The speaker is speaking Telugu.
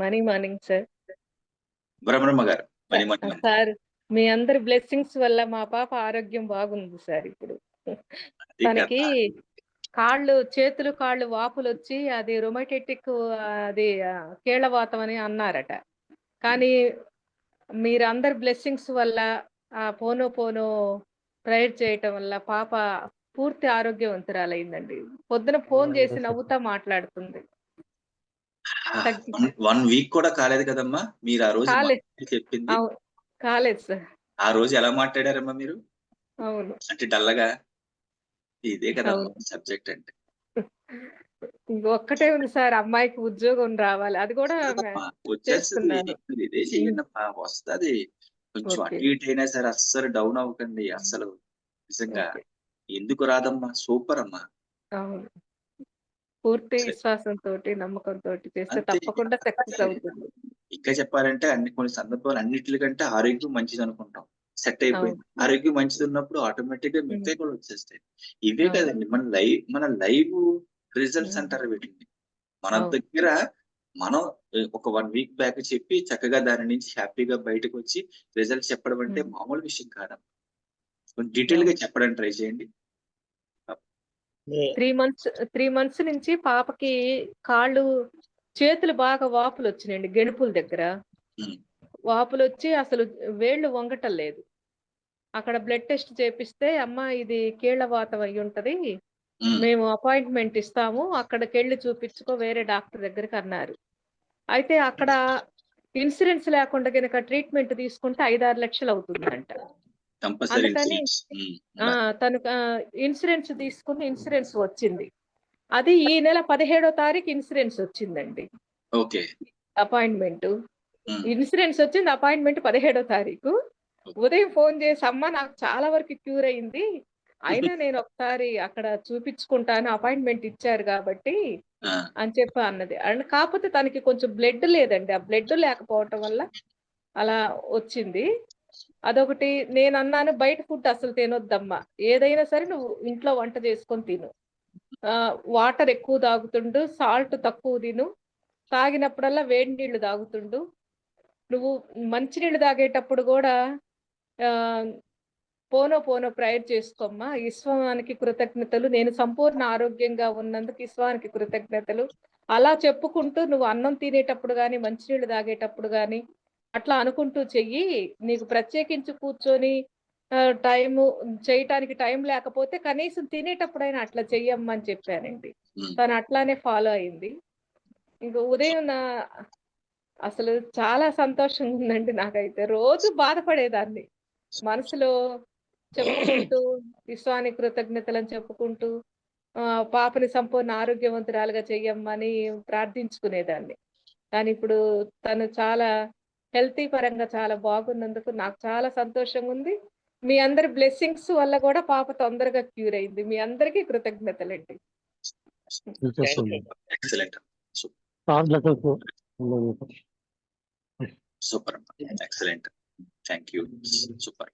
మనీ మార్నింగ్ సార్ బ్రహ్మమ్మ గారు సార్ మీ అందరి బ్లెస్సింగ్స్ వల్ల మా పాప ఆరోగ్యం బాగుంది సార్ ఇప్పుడు. తనకి. కాళ్ళు చేతులు కాళ్ళు వాపులు వచ్చి అది రొమాటెటిక్ అది కీళ్ళవాతం అని అన్నారట. కానీ మీరు అందరి బ్లెస్సింగ్స్ వల్ల ఆ పోనో పోనో ప్రేయర్ చేయటం వల్ల పాప పూర్తి ఆరోగ్యవంతురాలైందండి. పొద్దున ఫోన్ చేసి నవ్వుతా మాట్లాడుతుంది. వన్- వీక్ కూడా కాలేదు కదమ్మా? మీరు ఆ రోజు చెప్పింది. కాలేదు సార్. ఆ రోజు ఎలా మాట్లాడారమ్మా మీరు? అవును. అంటే డల్లగా? ఇదే కదా. సబ్జెక్ట్ అంటే. ఒక్కటే ఉంది సార్ అమ్మాయికి ఉద్యోగం రావాలి. అది కూడా వచ్చేస్తుంది. ఇదే వస్తది. కొంచెం. అటు ఇటు అయినా సరే అస్సలు డౌన్ అవ్వకండి అస్సలు. నిజంగా. ఎందుకు రాదమ్మా? సూపర్ అమ్మా. అవును. పూర్తి. విశ్వాసంతో నమ్మకంతో చేస్తే అంతే. తప్పకుండా సక్సెస్ అవుతుంది ఇంకా చెప్పాలంటే అన్ని కొన్ని సందర్భాలు అన్నిటికంటే ఆరోగ్యం మంచిది అనుకుంటాం సెట్ అయిపోయింది. ఆరోగ్యం మంచిది ఉన్నప్పుడు ఆటోమేటిక్గా మిగతా కూడా వచ్చేస్తాయి ఇవే అవును. కదండి మన లైవ్ మన లైవ్ రిజల్ట్స్ ఉమ్. అంటారు వీటిని మన అవును. దగ్గర మనం ఏ, ఒక వన్ వీక్ బ్యాక్ చెప్పి చక్కగా దాని నుంచి హ్యాపీగా బయటకు వచ్చి రిజల్ట్ చెప్పడం అంటే ఉమ్. మామూలు విషయం కాదమ్మా డీటెయిల్గా చెప్పడానికి ట్రై చేయండి త్రీ మంత్స్ త్రీ మంత్స్ నుంచి పాపకి కాళ్ళు చేతులు బాగా వాపులు వచ్చినాయండి గెణుపుల దగ్గర. వాపులు వచ్చి అసలు వేళ్ళు వంగటం లేదు అక్కడ బ్లడ్ టెస్ట్ చేపిస్తే అమ్మ ఇది కీళ్ళ వాతం అయి ఉంటది. మేము అపాయింట్మెంట్ ఇస్తాము అక్కడికి వెళ్ళి చూపించుకో వేరే డాక్టర్ దగ్గరికి అన్నారు అయితే అక్కడ ఇన్సూరెన్స్ లేకుండా కనుక ట్రీట్మెంట్ తీసుకుంటే ఐదారు లక్షలు అవుతుందంట అందుకని- తను ఇన్సూరెన్స్ తీసుకుని ఇన్సూరెన్స్ వచ్చింది. అది ఈ నెల పదిహేడో తారీఖు ఇన్సూరెన్స్ వచ్చిందండి. ఓకే. అపాయింట్మెంట్. ఇన్సూరెన్స్ వచ్చింది అపాయింట్మెంట్ పదిహేడో తారీఖు. ఉదయం ఫోన్ చేసి అమ్మ నాకు చాలా వరకు క్యూర్ అయింది. అయినా నేను ఒకసారి అక్కడ చూపించుకుంటాను అపాయింట్మెంట్ ఇచ్చారు కాబట్టి అని చెప్పి అన్నది. అండ్ కాకపోతే తనకి కొంచెం బ్లడ్ లేదండి. ఆ బ్లడ్ లేకపోవటం వల్ల అలా వచ్చింది. అదొకటి నేను అన్నాను బయట ఫుడ్ అసలు తినొద్దమ్మా. ఏదైనా సరే నువ్వు ఇంట్లో వంట చేసుకొని తిను. వాటర్ ఎక్కువ తాగుతుండు సాల్ట్ తక్కువ తిను. తాగినప్పుడల్లా వేడి నీళ్ళు తాగుతుండు. నువ్వు మంచినీళ్ళు తాగేటప్పుడు కూడా ఆ, పోనో పోనో ప్రేయర్ చేసుకోమ్మా. ఇస్వానికి కృతజ్ఞతలు. నేను సంపూర్ణ ఆరోగ్యంగా ఉన్నందుకు ఈశ్వరానికి కృతజ్ఞతలు. అలా చెప్పుకుంటూ నువ్వు అన్నం తినేటప్పుడు కానీ మంచినీళ్ళు తాగేటప్పుడు కానీ అట్లా అనుకుంటూ చెయ్యి. నీకు ప్రత్యేకించి కూర్చొని టైము చేయటానికి టైం లేకపోతే కనీసం తినేటప్పుడైనా అట్లా చెయ్యమ్మని చెప్పానండి. తను అట్లానే ఫాలో అయింది. ఇంకా ఉదయం నా అసలు చాలా సంతోషంగా ఉందండి నాకైతే. రోజు బాధపడేదాన్ని. మనసులో చెప్పుకుంటూ విశ్వానికి కృతజ్ఞతలను చెప్పుకుంటూ పాపని సంపూర్ణ ఆరోగ్యవంతురాలుగా చెయ్యమ్మని ప్రార్థించుకునేదాన్ని. కానీ ఇప్పుడు తను చాలా హెల్తీ పరంగా చాలా బాగున్నందుకు నాకు చాలా సంతోషంగా ఉంది మీ అందరి బ్లెస్సింగ్స్ వల్ల కూడా పాప తొందరగా క్యూర్ అయింది. మీ అందరికీ కృతజ్ఞతలండి. Excellent super excellent thank you super